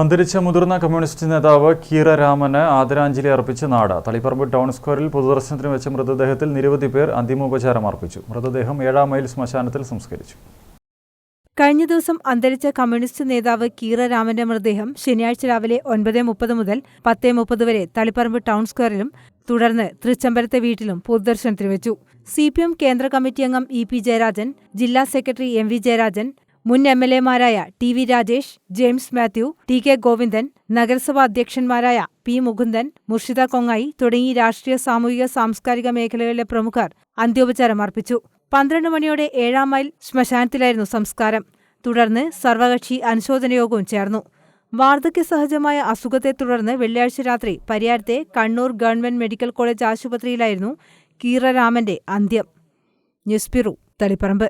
അന്തരിച്ച മുതിർന്ന കമ്മ്യൂണിസ്റ്റ് നേതാവ് കീര രാമന് ആദരാഞ്ജലി അർപ്പിച്ച് നാട്. തളിപ്പറമ്പ് ടൗൺ സ്ക്വയറിൽ പൊതുദർശനത്തിന് വെച്ച മൃതദേഹത്തിൽ നിരവധി പേർ അന്തിമോപചാരം അർപ്പിച്ചു. മൃതദേഹം ഏഴാം മൈൽ ശ്മശാനത്തിൽ സംസ്കരിച്ചു. കഴിഞ്ഞ ദിവസം അന്തരിച്ച കമ്മ്യൂണിസ്റ്റ് നേതാവ് കീറ രാമന്റെ മൃതദേഹം ശനിയാഴ്ച രാവിലെ ഒൻപത് മുപ്പത് മുതൽ പത്ത് മുപ്പത് വരെ തളിപ്പറമ്പ് ടൗൺ സ്ക്വയറിലും തുടർന്ന് തൃച്ചംബരത്തെ വീട്ടിലും പൊതുദർശനത്തിന് വെച്ചു. സി കേന്ദ്ര കമ്മിറ്റി അംഗം ഇ പി ജയരാജൻ ജില്ലാ സെക്രട്ടറി എം വി ജയരാജൻ മുൻ M L എമാരായ T V Rajesh James Mathew T K Govindan നഗരസഭാ അധ്യക്ഷന്മാരായ പി മുകുന്ദൻ മുർഷിദ കൊങ്ങായി തുടങ്ങി രാഷ്ട്രീയ സാമൂഹിക സാംസ്കാരിക മേഖലകളിലെ പ്രമുഖർ അന്ത്യോപചാരം അർപ്പിച്ചു. പന്ത്രണ്ട് മണിയോടെ ഏഴാം മൈൽ ശ്മശാനത്തിലായിരുന്നു സംസ്കാരം. തുടർന്ന് സർവകക്ഷി അനുശോചന യോഗവും ചേർന്നു. വാർദ്ധക്യ സഹജമായ അസുഖത്തെ തുടർന്ന് വെള്ളിയാഴ്ച രാത്രി പരിയാരത്തെ കണ്ണൂർ ഗവൺമെന്റ് മെഡിക്കൽ കോളേജ് ആശുപത്രിയിലായിരുന്നു കീറരാമന്റെ അന്ത്യം. News bureau Taliparamba.